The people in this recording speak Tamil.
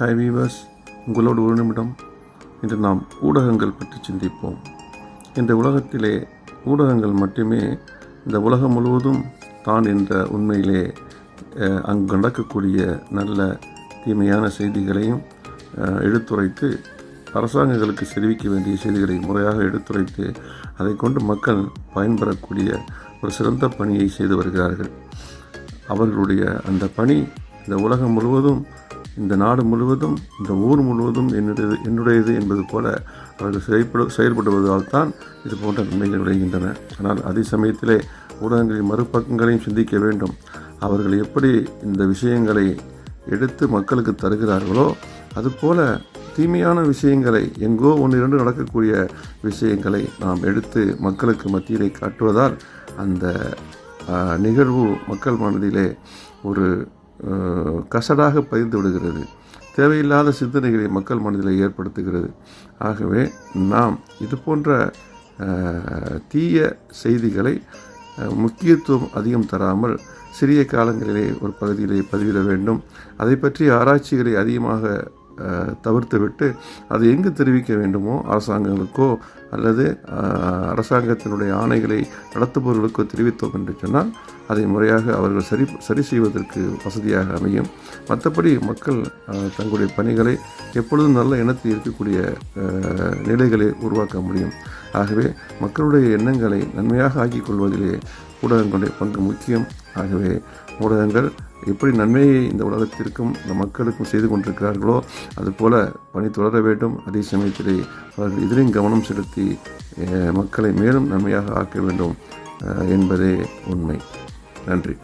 ஹாய் வீவர்ஸ் உங்களோடு ஒரு நிமிடம் இன்று நாம் ஊடகங்கள் பற்றி சிந்திப்போம். இந்த உலகத்திலே ஊடகங்கள் மட்டுமே இந்த உலகம் முழுவதும் தான் என்ற உண்மையிலே அங்கு நடக்கக்கூடிய நல்ல தீமையான செய்திகளையும் எடுத்துரைத்து அரசாங்கங்களுக்கு தெரிவிக்க வேண்டிய செய்திகளை முறையாக எடுத்துரைத்து அதை கொண்டு மக்கள் பயன்பெறக்கூடிய ஒரு சிறந்த பணியை செய்து வருகிறார்கள். அவர்களுடைய அந்த பணி இந்த உலகம் முழுவதும் இந்த நாடு முழுவதும் இந்த ஊர் முழுவதும் என்னுடையது என்னுடையது என்பது போல அவர்கள் செயல்படு செயல்படுவதால் தான் இது போன்ற நன்மைகள் விளைகின்றன. ஆனால் அதே சமயத்திலே ஊடகங்களின் மறுபக்கங்களையும் சிந்திக்க வேண்டும். அவர்கள் எப்படி இந்த விஷயங்களை எடுத்து மக்களுக்கு தருகிறார்களோ அதுபோல தீமையான விஷயங்களை எங்கோ ஒன்று இரண்டு நடக்கக்கூடிய விஷயங்களை நாம் எடுத்து மக்களுக்கு மத்தியிலே காட்டுவதால் அந்த நிகழ்வு மக்கள் மனதிலே ஒரு கசடாக பதிந்து விடுகிறது. தேவையில்லாத சிந்தனைகளை மக்கள் மனதில் ஏற்படுத்துகிறது. ஆகவே நாம் இது போன்ற தீய செய்திகளை முக்கியத்துவம் அதிகம் தராமல் சிறிய காலங்களிலே ஒரு பகுதியிலே பதிவிட வேண்டும். அதை பற்றி ஆராய்ச்சிகளை அதிகமாக தவிர்த்துவிட்டு அது எங்கு தெரிவிக்க வேண்டுமோ அரசாங்கங்களுக்கோ அல்லது அரசாங்கத்தினுடைய ஆணைகளை நடத்துபவர்களுக்கோ தெரிவித்தோம் என்று சொன்னால் அதை முறையாக அவர்கள் சரி சரி செய்வதற்கு வசதியாக அமையும். மற்றபடி மக்கள் தங்களுடைய பணிகளை எப்பொழுதும் நல்ல எண்ணத்தில் இருக்கக்கூடிய நிலைகளை உருவாக்க முடியும். ஆகவே மக்களுடைய எண்ணங்களை நன்மையாக ஆக்கிக் கொள்வதிலே ஊடகங்களுடைய பங்கு முக்கியம். ஆகவே ஊடகங்கள் எப்படி நன்மையை இந்த உலகத்திற்கும் இந்த மக்களுக்கும் செய்து கொண்டிருக்கிறார்களோ அதுபோல பணி தொடர வேண்டும். அதே சமயத்திலே அவர்கள் இதிலையும் கவனம் செலுத்தி மக்களை மேலும் நன்மையாக ஆக்க வேண்டும் என்பதே உண்மை. நன்றி.